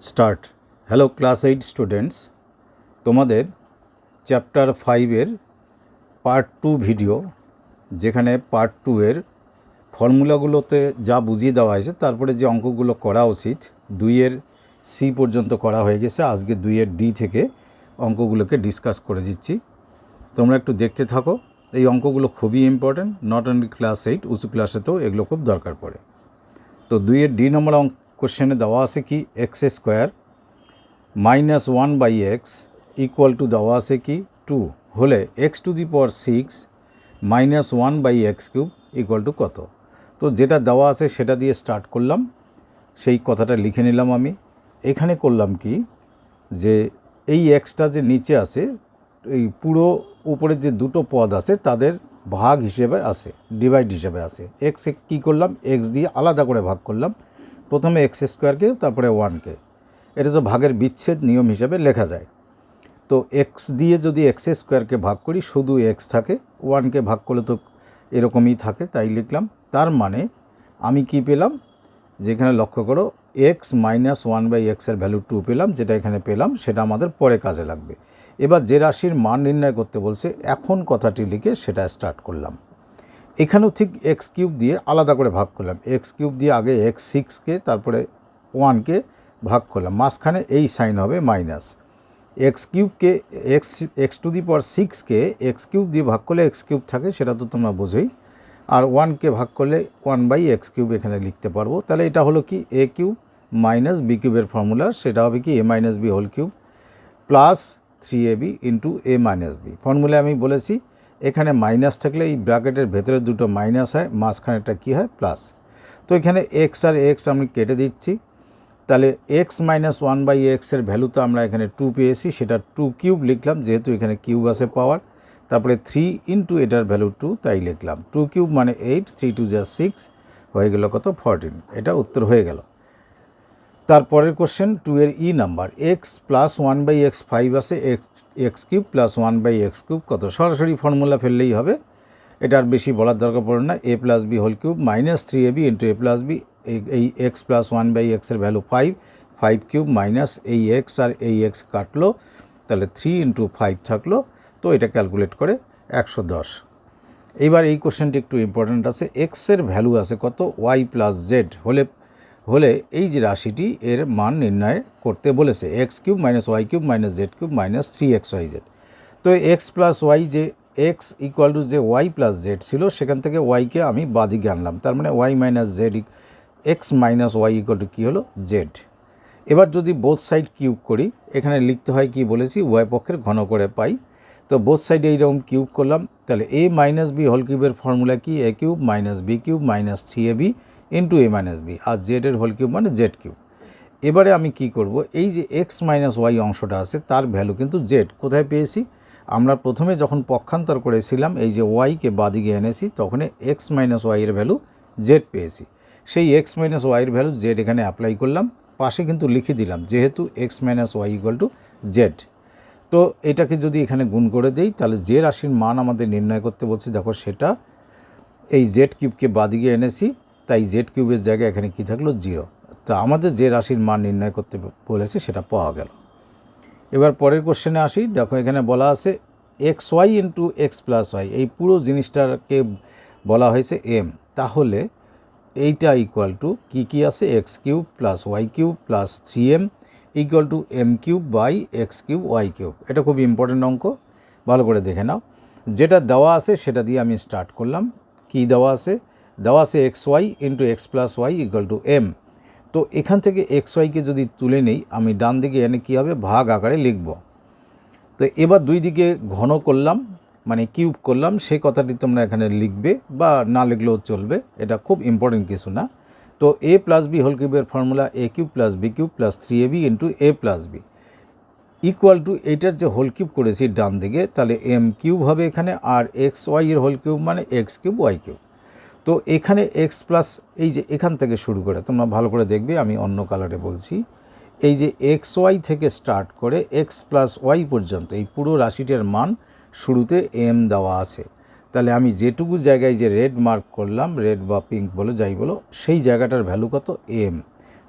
Start. Hello, class eight students. তোমাদের chapter ফাইভের part two video, যেখানে পার্ট টু এর ফর্মুলাগুলোতে যা বুঝিয়ে দেওয়া হয়েছে, তারপরে যে অঙ্কগুলো করা উচিত দুইয়ের সি পর্যন্ত করা হয়ে গেছে। আজকে দুইয়ের ডি থেকে অঙ্কগুলোকে ডিসকাস করে দিচ্ছি। তোমরা একটু দেখতে থাকো। এই অঙ্কগুলো খুবই important not only class eight উঁচু ক্লাসেতেও এগুলো খুব দরকার পড়ে। তো দুইয়ের ডি নম্বর অঙ্ক কোশ্চেনে দেওয়া আছে কি x square minus one by x equal to দেওয়া আছে কি টু হলে x to the power six minus one by x cube equal to কত? তো যেটা দেওয়া আছে সেটা দিয়ে স্টার্ট করলাম। সেই কথাটা লিখে নিলাম আমি। এখানে করলাম কি? যে এই এক্সটা যে নিচে আছে, এই পুরো উপরে যে দুটো পদ আছে, তাদের ভাগ হিসেবে আছে ডিভাইড হিসেবে আছে। এক্স কী করলাম? এক্স দিয়ে আলাদা করে ভাগ করলাম। প্রথমে এক্স স্কোয়ারকে তারপরে ওয়ানকে এটা তো ভাগের বিচ্ছেদ নিয়ম হিসাবে লেখা যায়। তো এক্স দিয়ে যদি এক্স স্কোয়ারকে ভাগ করি, শুধু এক্স থাকে ওয়ানকে ভাগ করলে তো এরকমই থাকে, তাই লিখলাম। তার মানে আমি কি পেলাম? যেখানে লক্ষ্য করো, এক্স মাইনাস ওয়ান বাই এক্সের ভ্যালু টু পেলাম, যেটা এখানে পেলাম, সেটা আমাদের পরে কাজে লাগবে। এবার যে রাশির মান নির্ণয় করতে বলছে, এখন কথাটি লিখে সেটা স্টার্ট করলাম। এখানেও ঠিক এক্স কিউব দিয়ে আলাদা করে ভাগ করলাম। এক্স কিউব দিয়ে আগে এক্স সিক্সকে তারপরে ওয়ানকে ভাগ করলাম। মাঝখানে এই সাইন হবে minus x কিউবকে x x to the power সিক্সকে x cube দিয়ে ভাগ করলে এক্স কিউব থাকে, সেটা তো তোমরা বোঝোই। আর ওয়ানকে ভাগ করলে ওয়ান বাই এক্স কিউব এখানে লিখতে পারব। তাহলে এটা হলো কি? এ কিউব মাইনাস বি কিউবের ফর্মুলা সেটা হবে কি? A minus b whole cube plus three a b into a minus b ফর্মুলায় আমি বলেছি এখানে মাইনাস থাকলে এই ব্র্যাকেটের ভেতরে দুটো মাইনাস হয় মাঝখানেটা কী হয়? প্লাস তো এখানে এক্স আর এক্স আমি কেটে দিচ্ছি। তাহলে এক্স মাইনাস ওয়ান বাই এক্সের ভ্যালু তো আমরা এখানে টু পেয়েছি, সেটা টু কিউব লিখলাম, যেহেতু এখানে কিউব আছে পাওয়ার তারপরে থ্রি ইন্টু এটার ভ্যালু টু তাই লিখলাম। টু কিউব মানে এইট থ্রি টু যা সিক্স হয়ে গেল কত? ফরটিন এটা উত্তর হয়ে গেল। তারপরের কোশ্চেন টু এর ই number x plus one by x five আছে x x cube plus one by x cube, কত? সরাসরি ফর্মুলা ফেললেই হবে। এটা আর বেশি বলার দরকার পড়ে না। A plus b whole cube minus three a b into a plus b. এই এক্স প্লাস ওয়ান বাই এক্সের value five. Five cube minus এই এক্স আর এই এক্স কাটলো। তাহলে থ্রি ইন্টু ফাইভ থাকল। তো এটা ক্যালকুলেট করে একশো দশ। এইবার এই কোশ্চেনটি একটু ইম্পর্ট্যান্ট আছে। এক্সের ভ্যালু আছে কত? ওয়াই প্লাস জেড হলে হলে এই যে রাশিটি এর মান নির্ণয় করতে বলেছে x cube minus y cube minus z cube minus three x y z তো এক্স প্লাস ওয়াই যে এক্স ইকুয়াল টু যে ওয়াই প্লাস জেড ছিল, সেখান থেকে ওয়াইকে আমি বাদিকে আনলাম। তার মানে y minus z x minus y equal to কী হলো? জেড এবার যদি বোথ সাইড কিউব করি, এখানে লিখতে হয় কি বলেছি? ওয়াই পক্ষের ঘন করে পাই। তো বোথ সাইডে এইরকম কিউব করলাম, তাহলে এ মাইনাস বি হোল কিউবের ফর্মুলা কি? A cube minus b cube minus three a b into a minus b আর জেডের হোল কিউব মানে জেড কিউব এবারে আমি কি করব? এই যে এক্স মাইনাস ওয়াই অংশটা আছে, তার ভ্যালু কিন্তু জেড কোথায় পেয়েছি? আমরা প্রথমে যখন পক্ষান্তর করেছিলাম, এই যে ওয়াইকে বাদিকে এনেছি, তখন এক্স মাইনাস ওয়াইয়ের ভ্যালু জেড পেয়েছি। সেই এক্স মাইনাস ওয়াইয়ের ভ্যালু জেড এখানে অ্যাপ্লাই করলাম, পাশে কিন্তু লিখে দিলাম, যেহেতু x minus y equal to z তো এটাকে যদি এখানে গুণ করে দেই, তাহলে যে রাশির মান আমাদের নির্ণয় করতে বলছি, দেখো সেটা, এই জেড কিউবকে বাদিকে এনেছি তাই জেড কিউবের জায়গায় এখানে কী থাকল? জিরো তো আমাদের যে রাশির মান নির্ণয় করতে বলেছে সেটা পাওয়া গেল। এবার পরের কোশ্চেনে আসি। দেখো এখানে বলা আছে x y into x plus y এই পুরো জিনিসটাকে বলা হয়েছে এম তাহলে এইটা ইকুয়াল টু কী কী আছে? X cube plus y cube plus three m equal to m cube by x cube y cube এটা খুব ইম্পর্টেন্ট অঙ্ক। ভালো করে দেখে নাও। যেটা দেওয়া আছে সেটা দিয়ে আমি স্টার্ট করলাম। কি দেওয়া আছে? দেওয়া আছে x y into x plus y equal to m তো এখান থেকে এক্স ওয়াইকে যদি তুলে নেই, আমি ডান দিকে এনে কী হবে? ভাগ আকারে লিখব। তো এবার দুই দিকে ঘন করলাম মানে কিউব করলাম সেই কথাটি তোমরা এখানে লিখবে বা না লিখলেও চলবে, এটা খুব ইম্পর্টেন্ট কিছু না। তো এ প্লাস বি হোল কিউবের formula a cube plus b cube plus three a b into a plus b equal to এইটার যে হোল কিউব করেছি ডান দিকে, তাহলে এম কিউব হবে এখানে, আর এক্স ওয়াই এর হোল কিউব মানে এক্স কিউব ওয়াই কিউব তো এখানে এক্স প্লাস এই যে এখান থেকে শুরু করে, তোমরা ভালো করে দেখবে, আমি অন্য কালারে বলছি। এই যে এক্স ওয়াই থেকে স্টার্ট করে এক্স প্লাস ওয়াই পর্যন্ত, এই পুরো রাশিটার মান শুরুতে এম দেওয়া আছে। তাহলে আমি যেটুকু জায়গায় যে রেড মার্ক করলাম রেড বা পিঙ্ক বলো, যাই বলো, সেই জায়গাটার ভ্যালু কত? এম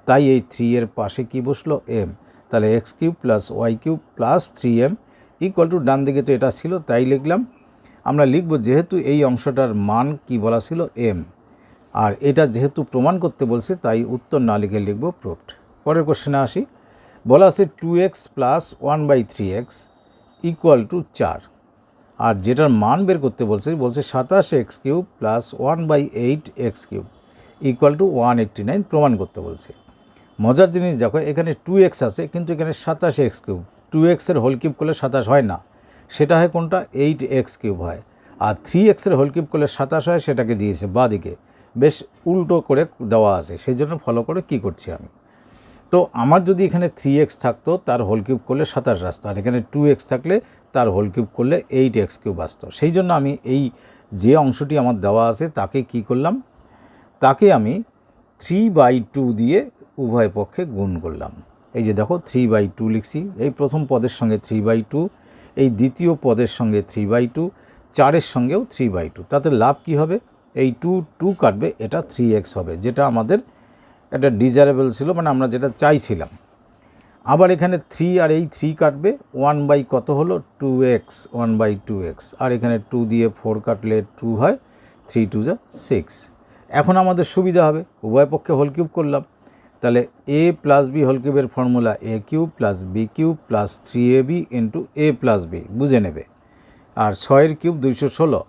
তাই এই থ্রি এর পাশে কি বসল? এম তাহলে x cube plus y cube plus three m equal to ডান দিকে তো এটা ছিল, তাই লিখলাম আমরা লিখব যেহেতু এই অংশটার মান কি বলা ছিল এম আর এটা যেহেতু প্রমাণ করতে বলছে, তাই উত্তর না লিখে লিখব প্রুফড পরের কোশ্চেনে আসি। বলা আছে two x plus one by three x equal to চার আর যেটার মান বের করতে বলছে বলছে সাতাশ x cube plus one by eight x cube equal to one eighty nine প্রমাণ করতে বলছে। মজার জিনিস দেখো, এখানে টু এক্স আছে, কিন্তু এখানে সাতাশ এক্স কিউব টু এক্সের হোল কিউব করলে সাতাশ হয় না। সেটা হয় কোনটা? এইট এক্স কিউব হয়। আর থ্রি এক্সের হোল কিউব করলে সাতাশ হয়, সেটাকে দিয়েছে বাদিকে। বেশ উল্টো করে দেওয়া আছে। সেই জন্য ফলো করে কি করছি আমি? তো আমার যদি এখানে থ্রি এক্স থাকতো, তার হোল কিউব করলে সাতাশ আসতো। আর এখানে টু এক্স থাকলে তার হোল কিউব করলে এইট এক্স কিউব আসতো। সেই জন্য আমি এই যে অংশটি আমার দেওয়া আছে, তাকে কি করলাম? তাকে আমি থ্রি বাই টু দিয়ে উভয় পক্ষে গুণ করলাম। এই যে দেখো, থ্রি বাই টু লিখছি। এই প্রথম পদের সঙ্গে থ্রি বাই টু এই দ্বিতীয় পদের সঙ্গে থ্রি বাই টু চারের সঙ্গেও থ্রি বাই টু তাতে লাভ কি হবে? এই টু টু কাটবে, এটা থ্রি এক্স হবে, যেটা আমাদের একটা ডিজারেবল ছিল মানে আমরা যেটা চাইছিলাম। আবার এখানে থ্রি আর এই থ্রি কাটবে ওয়ান বাই কত হলো? Two x one by two x আর এখানে টু দিয়ে ফোর কাটলে টু হয় থ্রি টু যা সিক্স এখন আমাদের সুবিধা হবে, উভয় পক্ষে হোল কিউব করলাম। তাহলে এ প্লাস বি হোল কিউবের formula a cube plus b cube plus three a b into a plus b বুঝে নেবে। আর ছয়ের কিউব দুইশো ষোলো।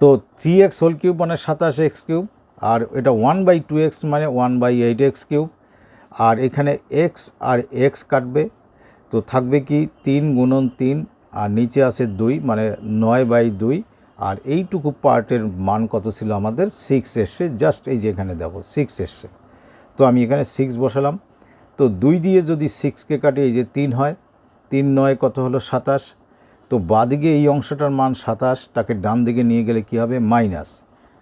তো থ্রি এক্স হোল কিউব মানে সাতাশ এক্স কিউব আর এটা ওয়ান বাই টু এক্স মানে one by eight x cube আর এখানে এক্স আর এক্স কাটবে, তো থাকবে কি তিন গুণন তিন, আর নিচে আছে দুই মানে নয় বাই দুই। আর এইটুকু পার্টের মান কত ছিল আমাদের? সিক্স এসছে জাস্ট এই যে এখানে দেখো সিক্স এসছে তো আমি এখানে সিক্স বসালাম। তো দুই দিয়ে যদি সিক্সকে কাটে, এই যে তিন হয়, তিন নয় কত হলো সাতাশ? তো বাদিকে এই অংশটার মান সাতাশ, তাকে ডান দিকে নিয়ে গেলে কি হবে? মাইনাস।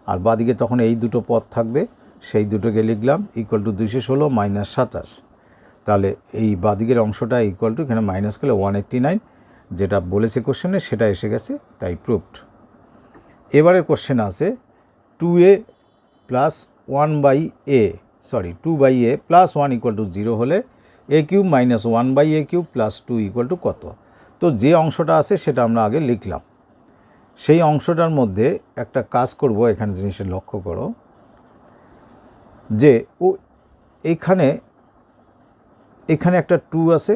আর বাদিকে তখন এই দুটো পদ থাকবে, সেই দুটোকে লিখলাম ইকুয়াল টু দুইশো ষোলো মাইনাস সাতাশ। তাহলে এই বাদিকের অংশটা ইকুয়াল টু এখানে মাইনাস করলে ওয়ান এইট্টি নাইন যেটা বলেছে কোশ্চেনে সেটা এসে গেছে, তাই প্রুফড এবারের কোশ্চেন আছে two a plus one by a sorry two by a plus one equal to zero হলে a cube minus one by a cube plus two equal to কত? তো যে অংশটা আছে সেটা আমরা আগে লিখলাম। সেই অংশটার মধ্যে একটা কাজ করব এখানে জিনিসটা লক্ষ্য করো। যে ও এখানে এখানে একটা টু আছে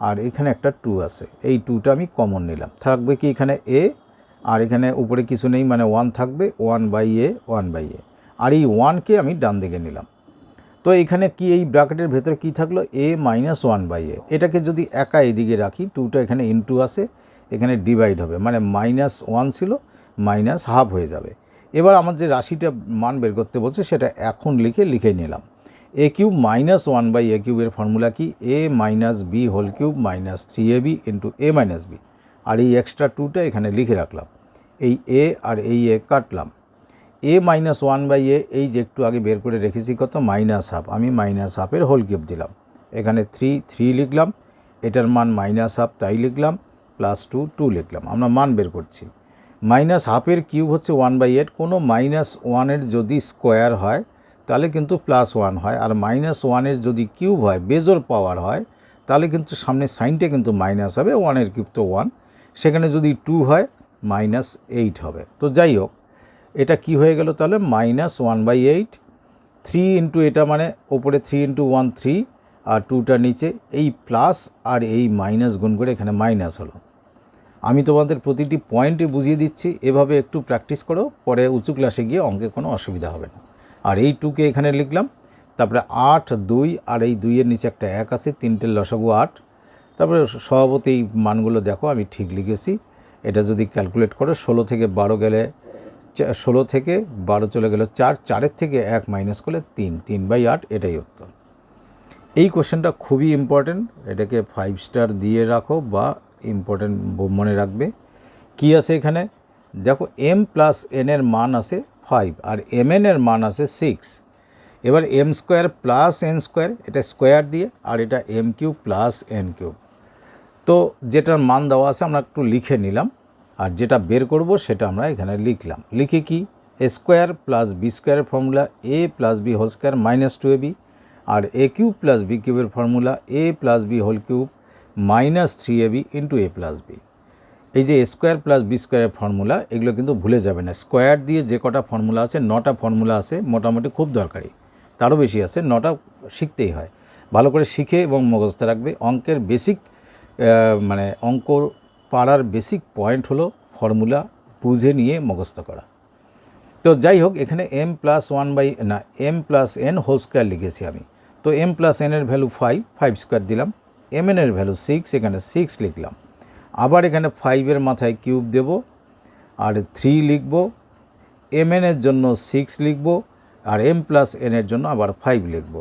আর এখানে একটা টু আছে। এই টুটা আমি কমন নিলাম। থাকবে কি এখানে এ আর এখানে উপরে কিছু নেই মানে ওয়ান থাকবে one by a one by a আর এই ওয়ানকে আমি ডান দিকে নিলাম। তো এখানে কি এই ব্র্যাকেটের ভেতরে কি থাকল? A minus one by a এটাকে যদি একা এদিকে রাখি টুটা এখানে ইনটু আসে, এখানে ডিভাইড হবে। মানে মাইনাস ওয়ান ছিল মাইনাস হাফ হয়ে যাবে। এবার আমার যে রাশিটা মান বের করতে বলছে, সেটা এখন লিখে লিখে নিলাম। A cube minus one by a কিউবের ফর্মুলা কি? A minus b whole cube minus three a b into a minus b আর এই এক্সট্রা টুটা এখানে লিখে রাখলাম। এই এ আর এই এ কাটলাম। A minus one by a এই যে একটু আগে বের করে রেখেছি, কত? মাইনাস হাফ আমি মাইনাস হাফের হোল কিউব দিলাম। এখানে থ্রি থ্রি লিখলাম। এটার মান মাইনাস হাফ তাই লিখলাম। প্লাস টু টু লিখলাম। আমরা মান বের করছি। মাইনাস হাফের কিউব হচ্ছে ওয়ান বাই এইট কোনো মাইনাস ওয়ানের যদি স্কোয়ার হয়, তাহলে কিন্তু প্লাস ওয়ান হয়। আর মাইনাস ওয়ানের যদি কিউব হয়, বেজোর পাওয়ার হয়, তাহলে কিন্তু সামনে সাইনটা কিন্তু মাইনাস হবে। ওয়ানের কিউব তো ওয়ান সেখানে যদি টু হয় মাইনাস এইট হবে। তো যাই হোক এটা কি হয়ে গেল তাহলে? Minus one by eight three into এটা মানে ওপরে থ্রি ইন্টু ওয়ান থ্রি আর টুটা নিচে, এই প্লাস আর এই মাইনাস গুণ করে এখানে মাইনাস হলো। আমি তোমাদের প্রতিটি পয়েন্টে বুঝিয়ে দিচ্ছি, এভাবে একটু প্র্যাকটিস করো, পরে উঁচু ক্লাসে গিয়ে অঙ্কে কোনো অসুবিধা হবে না। আর এই টুকে এখানে লিখলাম, তারপরে আট, দুই, আর এই দুইয়ের নিচে একটা এক আছে, তিনটের লসাগু আট। তারপরে স্বভাবত এই মানগুলো দেখো, আমি ঠিক লিখেছি। এটা যদি ক্যালকুলেট করো, ষোলো থেকে বারো গেলে ষোলো থেকে বারো চলে গেল চার, চারের থেকে এক মাইনাস করলে তিন তিন বাই আট, এটাই উত্তর। এই কোশ্চেনটা খুবই ইম্পর্টেন্ট এটাকে ফাইভ স্টার দিয়ে রাখো বা ইম্পর্টেন্ট মনে রাখবে। কি আছে এখানে? দেখো এম প্লাস এনের মান আছে ফাইভ আর এম এর মান আছে সিক্স এবার m square plus n square এটা স্কোয়ার দিয়ে, আর এটা m cube plus n cube তো যেটার মান দেওয়া আছে আমরা একটু লিখে নিলাম। আর যেটা বের করব সেটা আমরা এখানে লিখলাম। লিখে কি? এ স্কোয়ার প্লাস বি স্কোয়ারের formula a plus b whole square minus two a b R a cube plus b কিউবের formula a plus b whole cube minus three a b into a plus b এই যে square plus b স্কোয়ারের formula এগুলো কিন্তু ভুলে যাবে না। Square দিয়ে যে কটা ফর্মুলা আছে, নটা ফর্মুলা আছে, মোটামুটি খুব দরকারি। তারও বেশি আছে, নটা শিখতেই হয়। ভালো করে শিখে এবং মুখস্থ রাখবে। অঙ্কের বেসিক মানে অঙ্ক পাড়ার বেসিক পয়েন্ট হলো ফর্মুলা বুঝে নিয়ে মুখস্থ করা। তো যাই হোক, এখানে এম প্লাস ওয়ান বাই না m plus n whole square লিখেছি আমি। তো এম প্লাস এনের ভ্যালু ফাইভ ফাইভ স্কোয়ার দিলাম। এম এনের ভ্যালু সিক্স এখানে সিক্স লিখলাম। আবার এখানে ফাইভের মাথায় কিউব দেব, আর থ্রি লিখব। এম এনের জন্য সিক্স লিখব, আর এম প্লাস এনের জন্য আবার ফাইভ লিখব।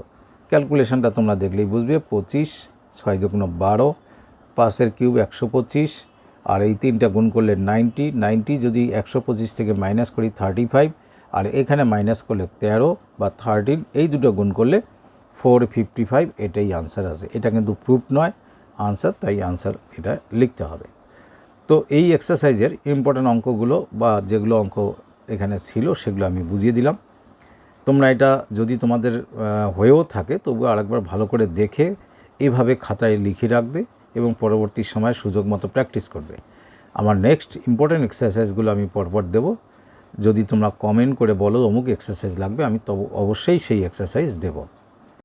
ক্যালকুলেশনটা তোমরা দেখলেই বুঝবে, পঁচিশ, ছয় দুগুণ বারো পাঁচের কিউব একশো পঁচিশ আর এই তিনটা গুণ করলে নাইনটি নাইনটি যদি একশো পঁচিশ থেকে মাইনাস করি থার্টি ফাইভ, আর এখানে মাইনাস করলে তেরো বা থার্টিন, এই দুটো গুণ করলে ফোর ফিফটি ফাইভ, এটাই আনসার আছে। এটা কিন্তু প্রুফ নয় আনসার তাই আনসার এটা লিখতে হবে। তো এই এক্সারসাইজের ইম্পর্ট্যান্ট অঙ্কগুলো বা যেগুলো অঙ্ক এখানে ছিল, সেগুলো আমি বুঝিয়ে দিলাম। তোমরা এটা যদি তোমাদের হয়েও থাকে তবু আরেকবার ভালো করে দেখে এভাবে খাতায় লিখে রাখবে। এবং পরবর্তী সময় সুযোগ মতো প্র্যাকটিস করবে। আমার নেক্সট ইম্পর্ট্যান্ট এক্সারসাইজগুলো আমি পরপর দেবো। যদি তোমরা কমেন্ট করে বলো অমুক এক্সারসাইজ লাগবে, আমি তব অবশ্যই সেই এক্সারসাইজ দেবো।